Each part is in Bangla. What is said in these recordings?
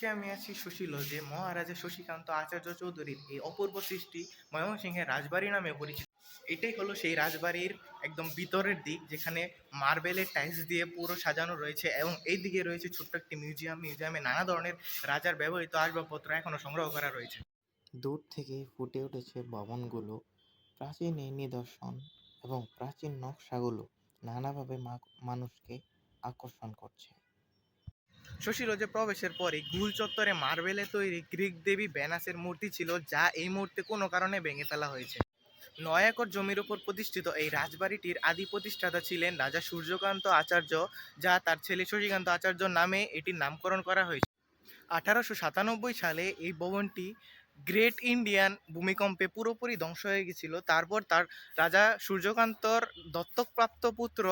আজকে আমি আছি সুশীল যে মহারাজা শশীকান্ত আচার্য চৌধুরীর এই অপূর্ব সৃষ্টি ময়মনসিংহের রাজবাড়ি নামে পরিচিত। এটাই হলো সেই রাজবাড়ির একদম ভিতরের দিক, যেখানে মার্বেলের টাইলস দিয়ে পুরো সাজানো রয়েছে এবং এই দিকে রয়েছে ছোট্ট একটি মিউজিয়াম। মিউজিয়ামে নানা ধরনের রাজার ব্যবহৃত আসবাবপত্র এখনও সংগ্রহ করা রয়েছে। দূর থেকে ফুটে উঠেছে ভবনগুলো, প্রাচীন এই নিদর্শন এবং প্রাচীন নকশাগুলো নানাভাবে মানুষকে আকর্ষণ করছে। শশীলজে প্রবেশের পরে গুল চত্বরে মার্বেলে তৈরি গ্রিক দেবী ব্যানাসের মূর্তি ছিল, যা এই মুহূর্তে কোনো কারণে ভেঙে ফেলা হয়েছে। নয় একর জমির উপর প্রতিষ্ঠিত এই রাজবাড়িটির আদি প্রতিষ্ঠাতা ছিলেন রাজা সূর্যকান্ত আচার্য, যা তার ছেলে শশীকান্ত আচার্য নামে এটির নামকরণ করা হয়েছে। আঠারোশো সাতানব্বই সালে এই ভবনটি গ্রেট ইন্ডিয়ান ভূমিকম্পে পুরোপুরি ধ্বংস হয়ে গেছিল। তারপর তার রাজা সূর্যকান্তর দত্তকপ্রাপ্ত পুত্র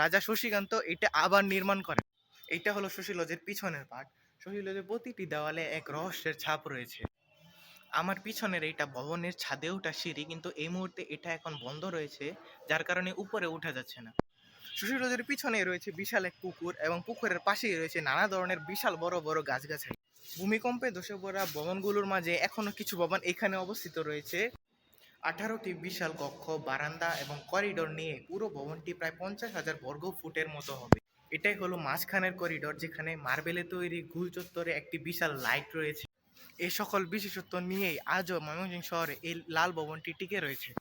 রাজা শশীকান্ত এটা আবার নির্মাণ করেন। এইটা হলো সুশীলজের পিছনের পার্ট সুশীলজের প্রতিটি দেওয়ালে এক রহস্যের ছাপ রয়েছে। আমার পিছনের এইটা ভবনের ছাদে ওঠা সিঁড়ি, কিন্তু এই মুহূর্তে এটা এখন বন্ধ রয়েছে, যার কারণে উপরে ওঠা যাচ্ছে না। সুশীলজের পিছনে রয়েছে বিশাল এক পুকুর এবং পুকুরের পাশেই রয়েছে নানা ধরনের বিশাল বড় বড় গাছগাছালি। ভূমিকম্পে ধসে পড়া ভবনগুলোর মাঝে এখনও কিছু ভবন এখানে অবস্থিত রয়েছে। আঠারোটি বিশাল কক্ষ, বারান্দা এবং করিডোর নিয়ে পুরো ভবনটি প্রায় পঞ্চাশ হাজার বর্গ ফুটের মতো হবে। এটাই হলো মাঝখানের করিডোর যেখানে মার্বেলে তৈরি গুল চত্বরে একটি বিশাল লাইট রয়েছে। এ সকল বিশেষত্ব নিয়েই আজও ময়মনসিংহ শহরে এই লাল ভবনটি টিকে রয়েছে।